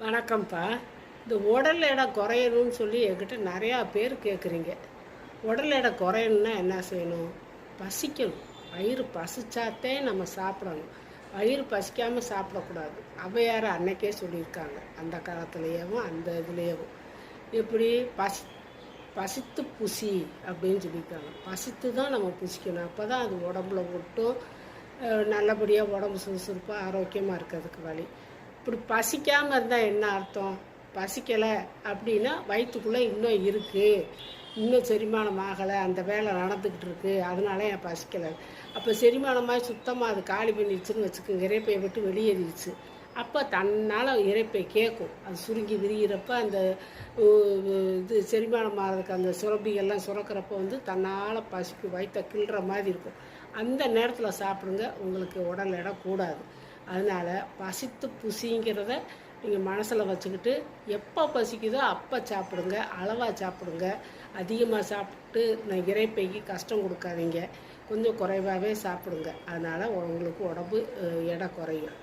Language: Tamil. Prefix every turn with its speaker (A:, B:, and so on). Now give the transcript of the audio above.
A: வணக்கம்ப்பா. இந்த உடல் எடை குறையணும்னு சொல்லி என்கிட்ட நிறையா பேர் கேட்குறீங்க உடல் எடை குறையணும்னா என்ன செய்யணும்? பசிக்கணும். வயிறு பசிச்சாத்தே நம்ம சாப்பிடணும். வயிறு பசிக்காமல் சாப்பிடக்கூடாது. அவையார் அன்னைக்கே சொல்லியிருக்காங்க. அந்த காலத்துலேயும் அந்த இதுலேயும் எப்படி? பசி பசித்து புசி அப்படின்னு சொல்லியிருக்காங்க. பசித்து தான் நம்ம புசிக்கணும். அப்போ தான் அது உடம்புல ஒட்டும் நல்லபடியாக உடம்பு சுறுசுறுப்பாக ஆரோக்கியமாக இருக்கிறதுக்கு வழி. இப்படி பசிக்காமல் இருந்தால் என்ன அர்த்தம்? பசிக்கலை அப்படின்னா வயிற்றுக்குள்ளே இன்னும் இருக்குது இன்னும் செரிமானம் ஆகலை. அந்த வேலை நடந்துக்கிட்டு இருக்குது அதனால என் பசிக்கலை. அப்போ செரிமானமாகி சுத்தமாக அது காலி பண்ணிடுச்சுன்னு வச்சுக்கோங்க. இறைப்பையை விட்டு வெளியேறிடுச்சு அப்போ தன்னால் இறைப்பை கேட்கும் அது சுருங்கி விரிகிறப்ப அந்த இது செரிமானம் ஆகிறதுக்கு அந்த சுரப்பிகள்லாம் சுரக்கிறப்ப வந்து தன்னால் பசிக்கு வயிற்ற கிள்ற மாதிரி இருக்கும். அந்த நேரத்தில் சாப்பிடுங்க. உங்களுக்கு உடல் இடம் கூடாது. அதனால் பசித்து புசிங்கிறத நீங்கள் மனசில் வச்சுக்கிட்டு எப்போ பசிக்குதோ அப்போ சாப்பிடுங்க அளவாக சாப்பிடுங்க. அதிகமாக சாப்பிட்டு நான் இறைப்பைக்கு கஷ்டம் கொடுக்காதீங்க. கொஞ்சம் குறைவாகவே சாப்பிடுங்க. அதனால் உங்களுக்கு உடம்பு எடை குறையும்.